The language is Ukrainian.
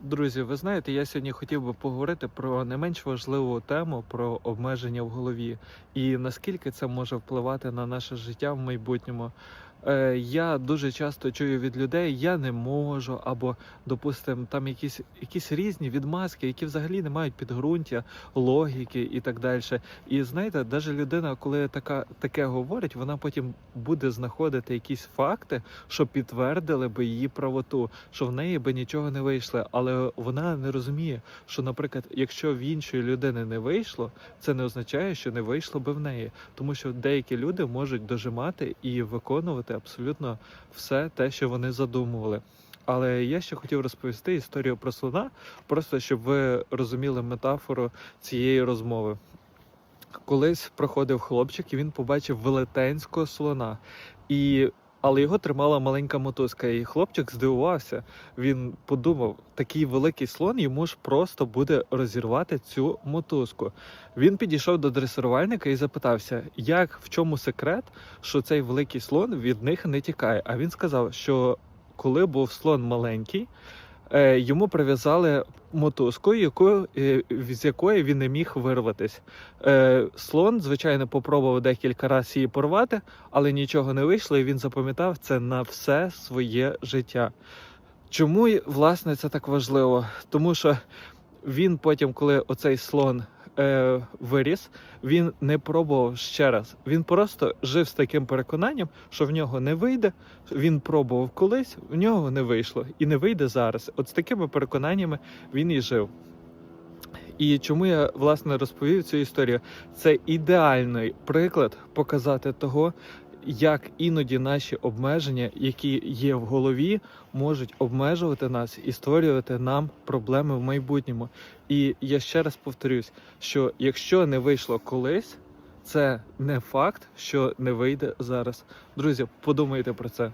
Друзі, ви знаєте, я сьогодні хотів би поговорити про не менш важливу тему про обмеження в голові і наскільки це може впливати на наше життя в майбутньому. Е, я дуже часто чую від людей, я не можу, або, допустимо, там якісь, якісь різні відмазки, які взагалі не мають підґрунтя, логіки і так далі. І знаєте, навіть людина, коли така таке говорить, вона потім буде знаходити якісь факти, що підтвердили би її правоту, що в неї би нічого не вийшло. Але вона не розуміє, що, наприклад, якщо в іншої людини не вийшло, це не означає, що не вийшло би в неї, тому що деякі люди можуть дожимати і виконувати абсолютно все те, що вони задумували. Але я ще хотів розповісти історію про слона, просто щоб ви розуміли метафору цієї розмови. Колись проходив хлопчик, і він побачив велетенського слона. І... Але його тримала маленька мотузка, і хлопчик здивувався. Він подумав, такий великий слон йому ж просто буде розірвати цю мотузку. Він підійшов до дресирувальника і запитався, як в чому секрет, що цей великий слон від них не тікає. А він сказав, що коли був слон маленький, йому прив'язали мотузку, яку, е, з якої він не міг вирватись. Е, Слон, звичайно, попробував декілька разів її порвати, але нічого не вийшло, і він запам'ятав це на все своє життя. Чому власне це так важливо? Тому що він потім, коли оцей слон е, виріс, він не пробував ще раз. Він просто жив з таким переконанням, що в нього не вийде. Він пробував колись, в нього не вийшло і не вийде зараз. От з такими переконаннями він і жив. І чому я власне розповів цю історію? Це ідеальний приклад показати того, як іноді наші обмеження, які є в голові, можуть обмежувати нас і створювати нам проблеми в майбутньому. І я ще раз повторюсь, що якщо не вийшло колись, це не факт, що не вийде зараз. Друзі, подумайте про це.